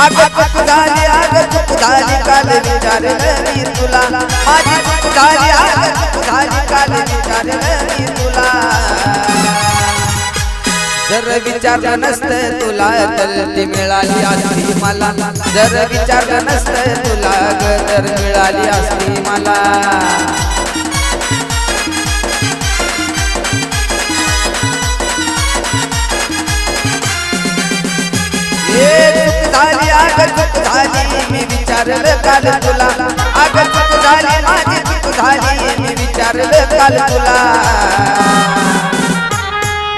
अग झाली अग झाली काल विचारलं मी तुला माझी चूक झाली अग चूक झाली काल विचारलं मी तुला जर विचारलं नसतं तुला तर ती मिळाली असती मला। जर विचारलं नसतं तुला तर मिळाली असती मला। विचारलं काल तुला. अग चूक झाली माझी चूक झाली मी विचारलं काल तुला.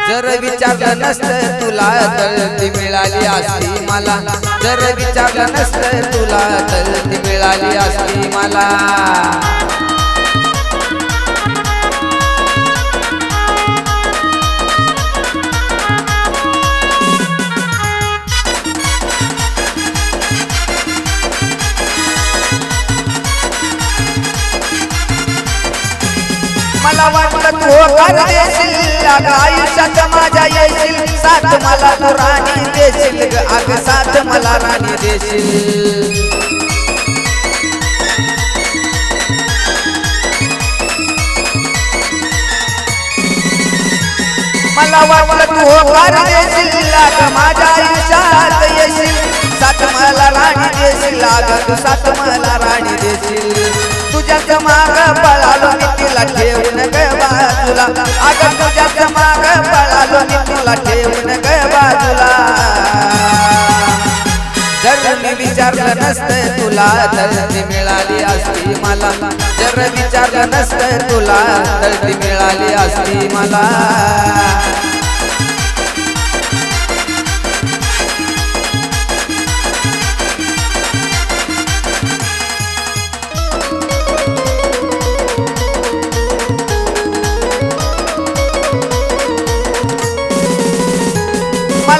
जर विचारलं नसतं तुला तर मिळाली असती मला. जर विचारलं नसतं तुला तर मिळाली असती मला. मला वाटलं तू होकार देशील. आयुष्यात माझ्या येशील. साथ मला तू राणी देशील अग साथ मला राणी देशील. मला वाटलं तू होकार देशील. अग माझ्या आयुष्यात येशील. साथ मला राणी देशील. अग तू साथ मला राणी देशील. तुझ्याच माग पळालो तुला ठेवून ग बाजूला. अग तुझ्याच माग पळालो मी तुला ठेवून ग बाजूला. जर मी विचारलं नसतं तुला तर ती मिळाली असती मला. जर विचारलं नसतं तुला तर ती मिळाली असती मला.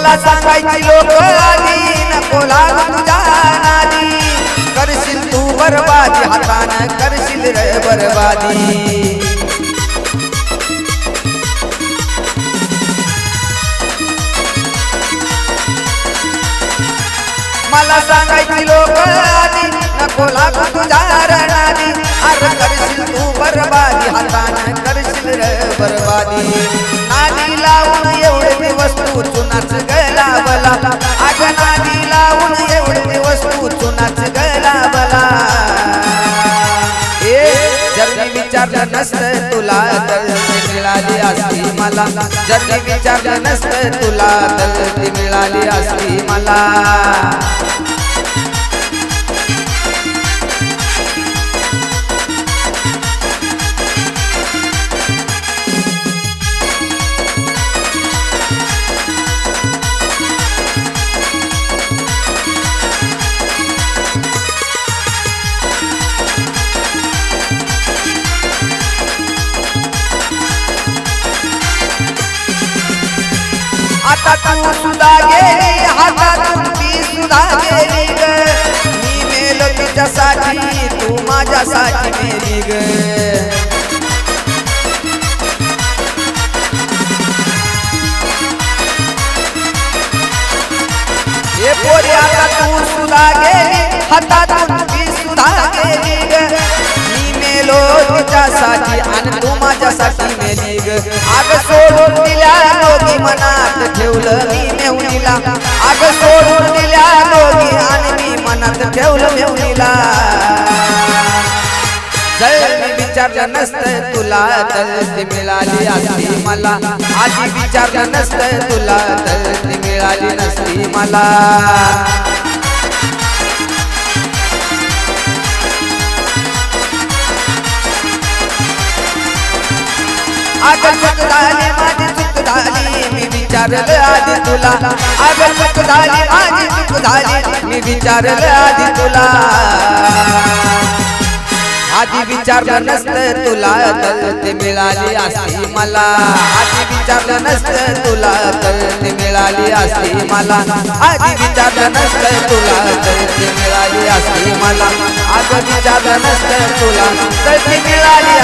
मला सांगायची लोक आली नको लागू तुझ्या नादी. करशील तू बरबादी हातानं करशील रे बरबादी. मला सांगायची लोक आली नको लागू तुझ्या रणादी. अरे करशील तू बरबादी हातानं करशील रे बरबादी. नादी लावून जर मी विचारलं नसतं तुला तर मिळाली असती मला. जर मी विचारलं नसतं तुला तर मिळाली असती मला. आता तू सुद्धा गेली हातातून ती सुद्धा गेली ग. मी मेलो तुझ्यासाठी तू माझ्यासाठी मेली ग. पोरी आता तू सुद्धा गेली हातातून ती सुद्धा गेली ग. मी मेलो तुझ्यासाठी आणि तू माझ्यासाठी मेली ग. मनात ठेवलं मी मेहुणीला. आग सोडून दिल्या दोघी आणि मी मनात ठेवलं मेहुणीला. मी विचारलं नसतं तुला तलती मिळाली असती मला. आधी विचारलं नसतं तुला तलती मिळाली नसती मला. मी विचारलं आधी तुला। अग चूक झाली माझी चूक झाली मी विचारलं आधी तुला आधी विचारलं नसतं तुला तर ते मिळाली असती मला आधी विचारलं नसतं तुला तर ते मिळाली असती मला आधी विचारलं नसतं तुला तर ते मिळाली असती मला आधी विचारलं नसतं तुला तर ते मिळाली